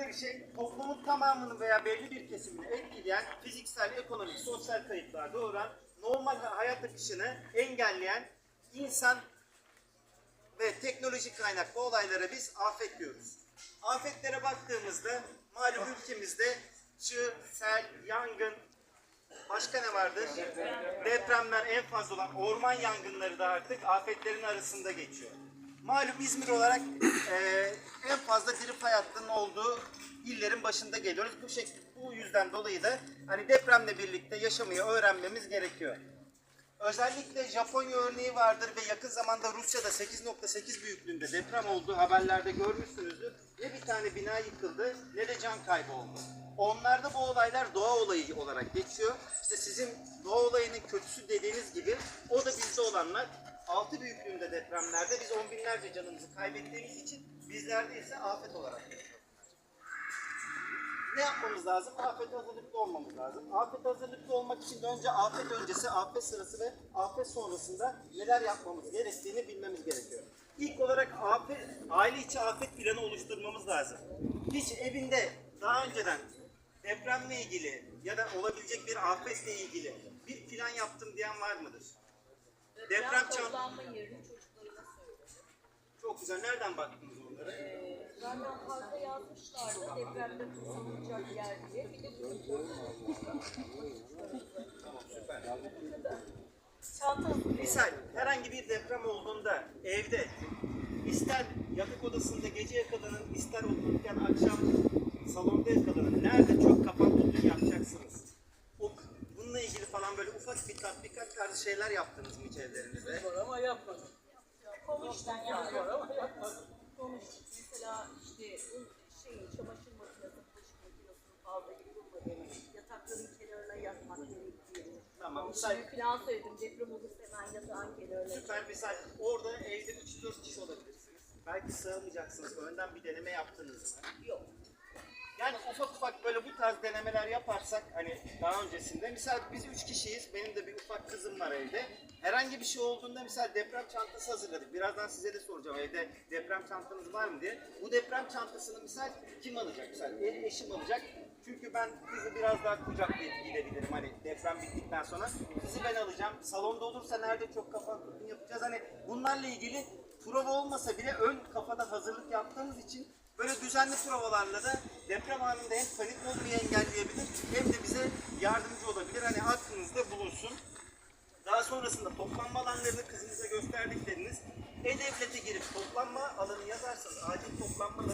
şöyle bir şey, toplumun tamamını veya belli bir kesimini etkileyen fiziksel, ekonomik, sosyal kayıplar doğuran, normal hayat akışını engelleyen insan ve teknolojik kaynaklı olaylara biz afet diyoruz. Afetlere baktığımızda malum ülkemizde çığ, sel, yangın, başka ne vardır? Depremler en fazla olan orman yangınları da artık afetlerin arasında geçiyor. Malum İzmir olarak eee, en fazla diri fay hattının olduğu illerin başında geliyoruz. Bu şekilde bu yüzden dolayı da hani depremle birlikte yaşamayı öğrenmemiz gerekiyor. Özellikle Japonya örneği vardır ve yakın zamanda Rusya'da 8.8 büyüklüğünde deprem olduğu haberlerde görmüşsünüzdür. Ne bir tane bina yıkıldı ne de can kaybı oldu. Onlarda bu olaylar doğa olayı olarak geçiyor. İşte sizin doğa olayının kötüsü dediğiniz gibi o da bizde olanlar 6 büyüklüğünde depremlerde biz on binlerce canımızı kaybettiğimiz için bizlerde ise afet olarak geçiyor. Ne yapmamız lazım? Afet hazırlıklı olmamız lazım. Afet hazırlıklı olmak için önce afet öncesi, afet sırası ve afet sonrasında neler yapmamız gerektiğini bilmemiz gerekiyor. İlk olarak afet, aile içi afet planı oluşturmamız lazım. Hiç evinde daha önceden depremle ilgili ya da olabilecek bir afetle ilgili bir plan yaptım diyen var mıdır? Deprem Deprem toplanma yerini çocuklarına söyledim. Çok güzel. Nereden baktınız onlara? Ee, zaten parkta yazmışlardı depremde kullanılacak yer diye. Bir de bu Çanta Misal herhangi bir deprem olduğunda evde ister yatak odasında gece yakalanın, ister otururken akşam salonda yakalanın. Nerede çok kapan tutun yapacaksınız. O, bununla ilgili falan böyle ufak bir tatbikat tarzı şeyler yaptınız mı hiç evlerinizde? Ama yapmadım. konuştan yani. Var ama yapmadım. Konuş. Mesela işte şeyin çamaşır makinesi, bulaşık makinesinin fazla yıkılmadığını, yatakların kenarına yatmak gerektiğini. Tamam. Misal Şimdi plan söyledim. Deprem olursa hemen yatağın kenarına süper misal orada evde 3-4 kişi olabilirsiniz. Belki sığamayacaksınız. Önden bir deneme yaptınız mı? Yok. Yani ufak ufak böyle bu tarz denemeler yaparsak hani daha öncesinde misal biz üç kişiyiz. Benim de bir ufak kızım var evde. Herhangi bir şey olduğunda misal deprem çantası hazırladık. Birazdan size de soracağım evde deprem çantanız var mı diye. Bu deprem çantasını misal kim alacak? Misal e- eşim alacak. Çünkü ben kızı biraz daha kucaklayıp gidebilirim hani deprem bittikten sonra. Kızı ben alacağım. Salonda olursa nerede çok kafa yapacağız. Hani bunlarla ilgili prova olmasa bile ön kafada hazırlık yaptığımız için Böyle düzenli provalarla da deprem anında hem panik olmayı engelleyebilir hem de bize yardımcı olabilir. Hani aklınızda bulunsun. Daha sonrasında toplanma alanlarını kızınıza gösterdikleriniz E-Devlet'e girip toplanma alanı yazarsanız acil toplanma